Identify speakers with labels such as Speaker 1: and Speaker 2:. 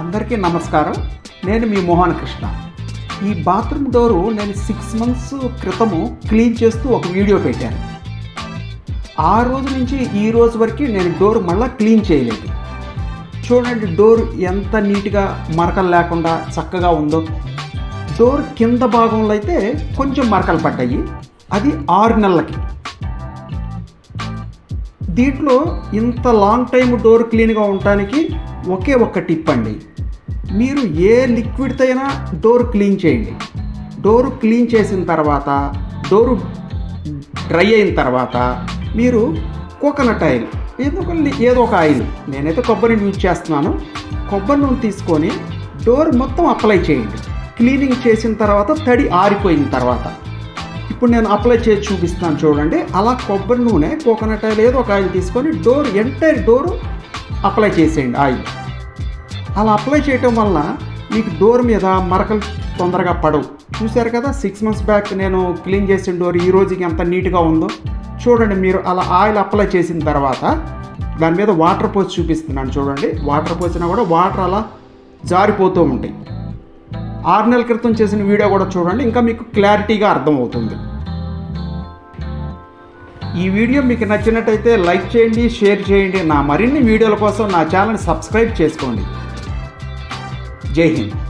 Speaker 1: అందరికీ నమస్కారం. నేను మీ మోహన్ కృష్ణ. ఈ బాత్రూమ్ డోరు నేను సిక్స్ మంత్స్ క్రితము క్లీన్ చేస్తూ ఒక వీడియో పెట్టాను. ఆ రోజు నుంచి ఈ రోజు వరకు నేను డోర్ మళ్ళీ క్లీన్ చేయలేదు. చూడండి డోర్ ఎంత నీట్గా మరకలు లేకుండా చక్కగా ఉందో. డోర్ కింద భాగంలో అయితే కొంచెం మరకలు పడ్డాయి. అది ఆరు నెలలకి. దీంట్లో ఇంత లాంగ్ టైం డోర్ క్లీన్గా ఉండటానికి ఒకే ఒక్క టిప్ అండి. మీరు ఏ లిక్విడ్తో అయినా డోర్ క్లీన్ చేయండి. డోర్ క్లీన్ చేసిన తర్వాత డోరు డ్రై అయిన తర్వాత మీరు కోకోనట్ ఆయిల్ ఏదో ఒక ఏదో ఒక ఆయిల్ నేనైతే కొబ్బరి యూజ్ చేస్తున్నాను. కొబ్బరి నూనె తీసుకొని డోర్ మొత్తం అప్లై చేయండి. క్లీనింగ్ చేసిన తర్వాత తడి ఆరిపోయిన తర్వాత. ఇప్పుడు నేను అప్లై చేసి చూపిస్తాను చూడండి. అలా కొబ్బరి నూనె కోకోనట్ ఆయిల్ ఏదో ఒక ఆయిల్ తీసుకొని డోర్ ఎంటైర్ డోరు అప్లై చేసేయండి ఆయిల్ అలా అప్లై చేయటం వల్ల మీకు డోర్ మీద మరకలు తొందరగా పడవు. చూశారు కదా సిక్స్ మంత్స్ బ్యాక్ నేను క్లీన్ చేసిన డోర్ ఈ రోజుకి ఎంత నీట్గా ఉందో. చూడండి మీరు అలా ఆయిల్ అప్లై చేసిన తర్వాత దాని మీద వాటర్ పోసి చూపిస్తున్నాను చూడండి. వాటర్ పోసినా కూడా వాటర్ అలా జారిపోతూ ఉంటాయి. ఆరు నెలల క్రితం చేసిన వీడియో కూడా చూడండి ఇంకా మీకు క్లారిటీగా అర్థమవుతుంది. ఈ వీడియో మీకు నచ్చినట్టయితే లైక్ చేయండి షేర్ చేయండి. నా మరిన్ని వీడియోల కోసం నా ఛానల్ సబ్స్క్రైబ్ చేసుకోండి. జై హింద్.